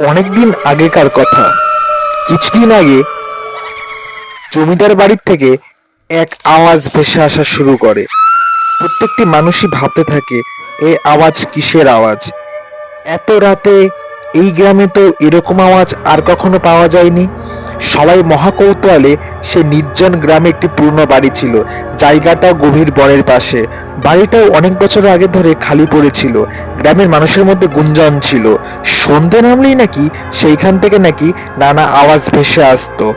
অনেকদিন আগেকার কথা। কিছুদিন আগে জমিদার বাড়ির থেকে এক আওয়াজ ভেসে আসা শুরু করে। প্রত্যেকটি মানুষই ভাবতে থাকে, এ আওয়াজ কিসের আওয়াজ? এত রাতে এই গ্রামে তো এরকম আওয়াজ আর কখনো পাওয়া যায়নি। সবাই মহাকৌতূহলে সে নির্জন গ্রামে একটি পুরনো বাড়ি ছিল। জায়গাটা গভীর বনের পাশে। বাড়িটাও অনেক বছর আগে ধরে খালি পড়েছিল। গ্রামের মানুষের মধ্যে গুঞ্জন ছিল। সন্ধে নামলেই নাকি সেইখান থেকে নাকি নানা আওয়াজ ভেসে আসতো।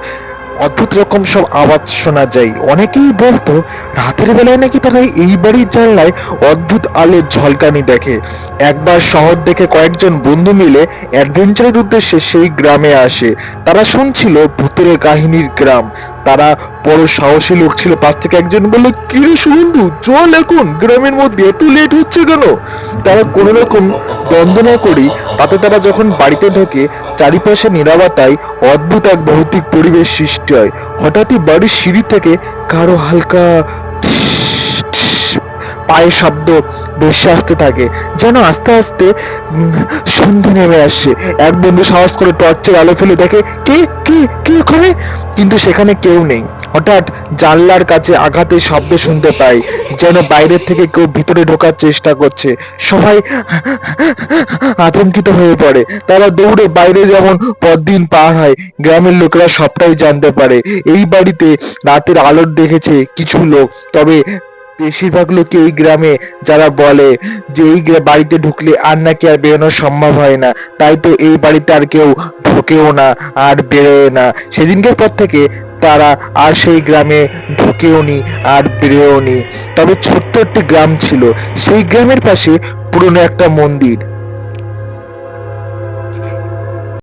অদ্ভুত রকম সব আওয়াজ শোনা যায়। অনেকেই বলতো, রাতের বেলায় নাকি তারা এই বাড়ির জানলায় অদ্ভুত আলোর ঝলকানি দেখে। একবার শহর দেখে কয়েকজন বন্ধু মিলে অ্যাডভেঞ্চারের উদ্দেশ্যে সেই গ্রামে আসে। তারা শুনছিল ভূতের কাহিনীর গ্রাম। তারা বড় সাহসী লোক ছিল, পাশ থেকে একজন বলল, কিরে সুবন্ধু চল এখন, গ্রামের মধ্যে এত লেট হচ্ছে কেন? তারা কোনো রকম দ্বন্দ্ব না করি তাতে তারা যখন বাড়িতে ঢোকে, চারিপাশে নিরাপত্তায় অদ্ভুত এক ভৌতিক পরিবেশ সৃষ্টি হয় হঠাৎই বাড়ির সিঁড়ি থেকে কারও হালকা পায়ের শব্দ ভেসে আসতে থাকে, যেন আস্তে আস্তে সন্ধে নেমে আসছে এক বন্ধু সাহস করে টর্চের আলো ফেলে দেখে, কে কে কে ওখানে? কিন্তু সেখানে কেউ নেই। হঠাৎ জানলার কাছে আঘাতের শব্দ শুনতে পাই, যেন বাইরের থেকে কেউ ভিতরে ঢোকার চেষ্টা করছে। সবাই আতঙ্কিত হয়ে পড়ে। তারা দৌড়ে বাইরে যেমন পরদিন পার হয়, গ্রামের লোকেরা সবটাই জানতে পারে। এই বাড়িতে রাতের আলোর দেখেছে কিছু লোক, তবে বেশিরভাগ লোকই এই গ্রামে, যারা বলে যে এই বাড়িতে ঢুকলে আর নাকি আর বেরোনো সম্ভব হয় না। তাই তো এই বাড়িতে আর কেউ ঢোকেও না, আর বেরোয় না। সেদিনকার পর থেকে তারা আর সেই গ্রামে ঢুকেও নি, আর বেরোয়ও নি। তবে ছোট্ট একটি গ্রাম ছিল। সেই গ্রামের পাশে পুরনো একটা মন্দির।